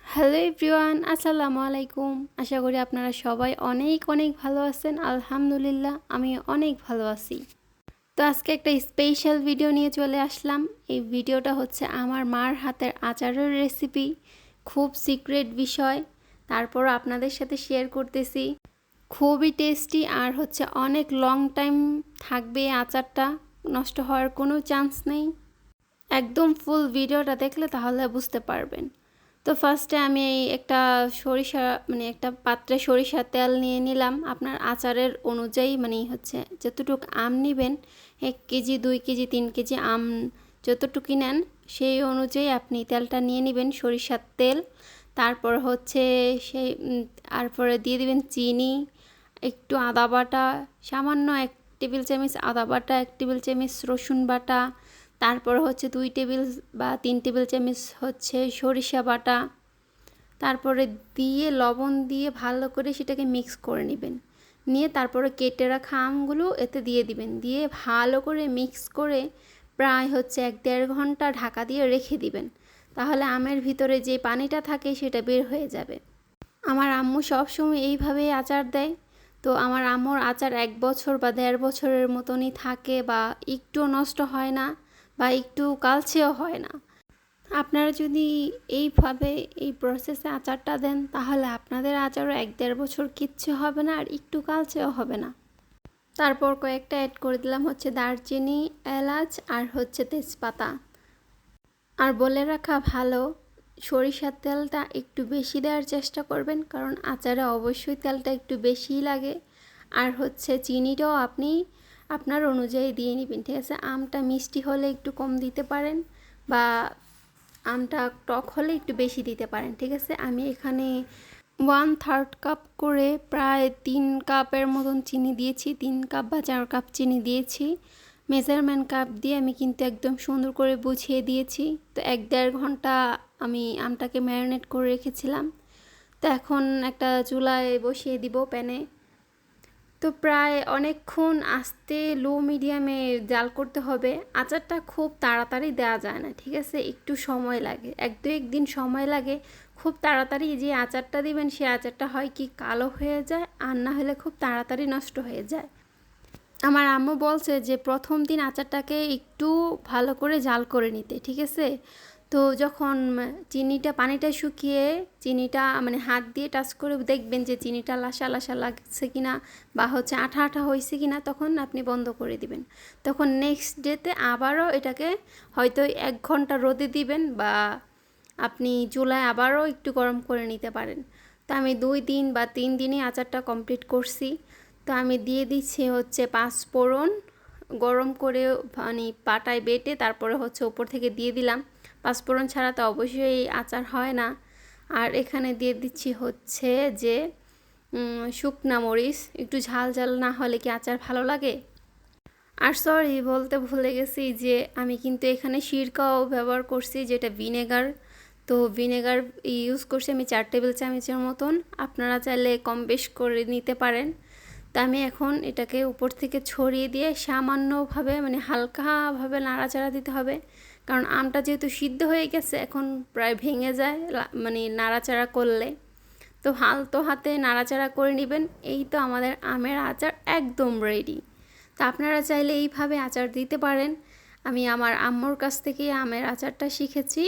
Hello everyone, আসসালামু আলাইকুম। আশা করি আপনারা সবাই অনেক অনেক ভালো আছেন। আলহামদুলিল্লাহ আমি অনেক ভালো আছি। তো আজকে একটা স্পেশাল ভিডিও নিয়ে চলে আসলাম। এই ভিডিওটা হচ্ছে আমার মার হাতের আচারের রেসিপি খুব সিক্রেট বিষয়। তারপর আপনাদের সাথে শেয়ার করতেছি। খুবই টেস্টি আর হচ্ছে অনেক লং টাইম থাকবে আচারটা। নষ্ট হওয়ার কোনো চান্স নেই। একদম ফুল ভিডিওটা দেখলে তাহলে বুঝতে পারবেন। তো ফার্স্টে আমি একটা সরিষা মানে একটা পাত্রে সরিষার তেল নিয়ে নিলাম। আপনার আচারের অনুযায়ী মানে হচ্ছে যতটুকু আম নেবেন, এক কেজি, দুই কেজি, তিন কেজি আম যতটুকু নেন, সেই অনুযায়ী আপনি তেলটা নিয়ে নেবেন সরিষার তেল। তারপর হচ্ছে সেই তারপরে দিয়ে দিবেন চিনি, একটু আদা বাটা, সামান্য এক টেবিল চামচ আদা বাটা, এক টেবিল চামচ রসুন বাটা তারপর হচ্ছে দুই টেবিল বা তিন টেবিল চামচ হচ্ছে সরিষা বাটা। তারপরে দিয়ে লবণ দিয়ে ভালো করে সেটাকে মিক্স করে নেবেন। নিয়ে তারপরে কেটে রাখা আমগুলো এতে দিয়ে দিবেন। দিয়ে ভালো করে মিক্স করে প্রায় হচ্ছে এক দেড় ঘণ্টা ঢাকা দিয়ে রেখে দিবেন। তাহলে আমের ভিতরে যে পানিটা থাকে সেটা বের হয়ে যাবে। আমার আম্মু সবসময় এইভাবেই আচার দেয়। তো আমার আম্মুর আচার এক বছর বা দেড় বছরের মতনই থাকে বা একটু নষ্ট হয় না। বা একটু কালচেও হয় না। আপনারা যদি এইভাবে এই প্রসেসে আচারটা দেন, তাহলে আপনাদের আচারও এক দেড় বছর কিচ্ছু হবে না আর একটু কালচেও হবে না। তারপর কয়েকটা অ্যাড করে দিলাম হচ্ছে দারচিনি, এলাচ আর হচ্ছে তেজপাতা। আর বলে রাখা ভালো, সরিষার তেলটা একটু বেশি দেওয়ার চেষ্টা করবেন, কারণ আচারে অবশ্যই তেলটা একটু বেশিই লাগে। আর হচ্ছে চিনিটাও আপনি আপনার অনুযায়ী দিয়ে নেবেন, ঠিক আছে? আমটা মিষ্টি হলে একটু কম দিতে পারেন বা আমটা টক হলে একটু বেশি দিতে পারেন, ঠিক আছে? আমি এখানে ওয়ান থার্ড কাপ করে প্রায় তিন কাপের মতন চিনি দিয়েছি, তিন কাপ বা চার কাপ চিনি দিয়েছি। মেজারমেন্ট কাপ দিয়ে আমি কিন্তু একদম সুন্দর করে বুঝিয়ে দিয়েছি। তো এক দেড় ঘণ্টা আমি আমটাকে ম্যারিনেট করে রেখেছিলাম। তো এখন একটা চুলায় বসিয়ে দিব প্যানে। তো প্রায় অনেকক্ষণ আস্তে লো মিডিয়ামে জাল করতে হবে। আচারটা খুব তাড়াতাড়ি দেওয়া যায় না, ঠিক আছে? একটু সময় লাগে। এক দু একদিন সময় লাগে। খুব তাড়াতাড়ি যে আচারটা দিবেন, সে আচারটা হয় কি কালো হয়ে যায় আর না হলে খুব তাড়াতাড়ি নষ্ট হয়ে যায়। আমার আম্মু বলছে যে, প্রথম দিন আচারটাকে একটু ভালো করে জাল করে নিতে, ঠিক আছে? তো যখন চিনিটা, পানিটা শুকিয়ে চিনিটা মানে হাত দিয়ে টাচ করে দেখবেন যে চিনিটা লাসা লাসা লাগছে কি না বা হচ্ছে আঠা আঠা হয়েছে কি না তখন আপনি বন্ধ করে দিবেন। তখন নেক্সট ডেতে আবারও এটাকে হয়তো এক ঘণ্টা রোদে দিবেন বা আপনি চুলায় আবারও একটু গরম করে নিতে পারেন। তো আমি দুই দিন বা তিন দিনই আচারটা কমপ্লিট করছি। তো আমি দিয়ে দিচ্ছি হচ্ছে পাঁচ ফোড়ন, গরম করে মানে পাটায় বেটে তারপরে হচ্ছে ওপর থেকে দিয়ে দিলাম। পাঁচফোড়ন ছাড়া তো অবশ্যই আচার হয় না। আর এখানে দিয়ে দিচ্ছি হচ্ছে যে শুকনা মরিচ। একটু ঝাল ঝাল না হলে কি আচার ভালো লাগে? আর সরি বলতে ভুলে গেছি যে, আমি কিন্তু এখানে সিরকাও ব্যবহার করছি, যেটা ভিনেগার। তো ভিনেগার ইউজ করছি আমি চার টেবিল চামচের মতন। আপনারা চাইলে কম বেশ করে নিতে পারেন। তা আমি এখন এটাকে উপর থেকে ছড়িয়ে দিয়ে সামান্যভাবে মানে হালকাভাবে নাড়াচাড়া দিতে হবে। কারণ আমটা যেহেতু সিদ্ধ হয়ে গেছে, এখন প্রায় ভেঙে যায় মানে নাড়াচাড়া করলে। তো হাল তো হাতে নাড়াচাড়া করে নেবেন, এই তো আমাদের আমের আচার একদম রেডি তো আপনারা চাইলে এইভাবে আচার দিতে পারেন। আমি আমার আম্মুর কাছ থেকে আমের আচারটা শিখেছি।